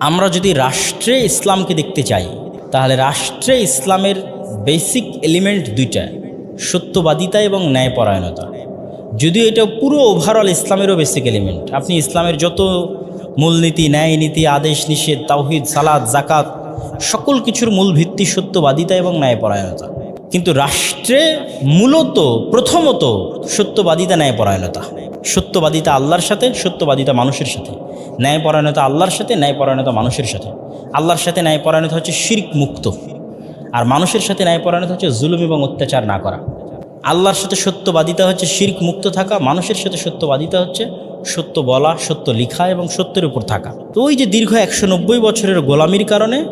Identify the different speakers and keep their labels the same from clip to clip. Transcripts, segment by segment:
Speaker 1: আমরা যদি রাষ্ট্রে ইসলামকে দেখতে চাই, তাহলে রাষ্ট্রে ইসলামের বেসিক এলিমেন্ট দুইটা, সত্যবাদিতা এবং ন্যায়পরায়ণতা। যদিও এটা পুরো ওভারঅল ইসলামেরও বেসিক এলিমেন্ট আপনি ইসলামের যত মূলনীতি ন্যায় নীতি আদেশ, নিষেধ, তাওহিদ সালাদ জাকাত সকল কিছুর মূল ভিত্তি সত্যবাদিতা এবং ন্যায়পরায়ণতা। কিন্তু রাষ্ট্রে মূলত, প্রথমত সত্যবাদিতা, ন্যায়পরায়ণতা। সত্যবাদিতা আল্লাহর সাথে, সত্যবাদিতা মানুষের সাথে। ন্যায়পরায়ণতা আল্লাহর সাথে, ন্যায়পরায়ণতা মানুষের সাথে। আল্লাহর সাথে ন্যায়পরায়ণতা হচ্ছে শির্ক মুক্ত। আর মানুষের সাথে ন্যায়পরায়ণতা হচ্ছে জুলুম এবং অত্যাচার না করা। আল্লাহর সাথে সত্যবাদিতা হচ্ছে শির্ক মুক্ত থাকা, মানুষের সাথে সত্যবাদিতা হচ্ছে সত্য বলা, সত্য লিখা এবং সত্যের উপর থাকা। তো ওই যে দীর্ঘ একশো নব্বই বছরের গোলামির কারণে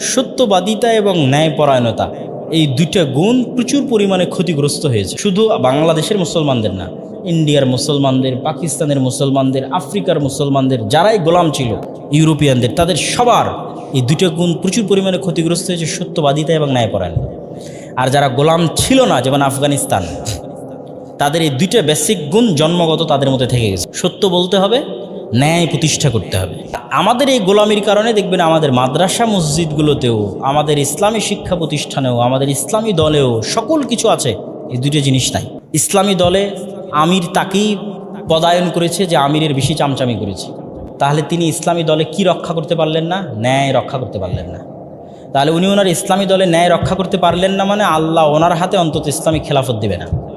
Speaker 1: সত্যবাদিতা এবং ন্যায়পরায়ণতা এই দুইটা গুণ প্রচুর পরিমাণে ক্ষতিগ্রস্ত হয়েছে। শুধু বাংলাদেশের মুসলমানদের না, ইন্ডিয়ার মুসলমানদের, পাকিস্তানের মুসলমানদের, আফ্রিকার মুসলমানদের, যারাই গোলাম ছিল, ইউরোপিয়ানদের, তাদের সবার এই দুইটা গুণ প্রচুর পরিমাণে ক্ষতিগ্রস্ত হয়েছে সত্যবাদিতা এবং ন্যায়পরায়ণতা আর যারা গোলাম ছিল না, যেমন আফগানিস্তান, তাদের এই দুইটা বেসিক গুণ জন্মগত তাদের মধ্যে থেকে গেছে। সত্য বলতে হবে ন্যায় প্রতিষ্ঠা করতে হবে। আমাদের এই গোলামির কারণে দেখবেন আমাদের মাদ্রাসা মসজিদগুলোতেও, আমাদের ইসলামী শিক্ষা প্রতিষ্ঠানেও, আমাদের ইসলামী দলেও সকল কিছু আছে, এই দুটো জিনিস নাই। ইসলামী দলে আমির তাকেই পদায়ন করেছে যে আমিরের বেশি চামচামি করেছে। তাহলে তিনি ইসলামী দলে কি রক্ষা করতে পারলেন না? ন্যায় রক্ষা করতে পারলেন না। তাহলে উনি ওনার ইসলামী দলে ন্যায় রক্ষা করতে পারলেন না মানে আল্লাহ ওনার হাতে অন্তত ইসলামী খেলাফত দিবে না।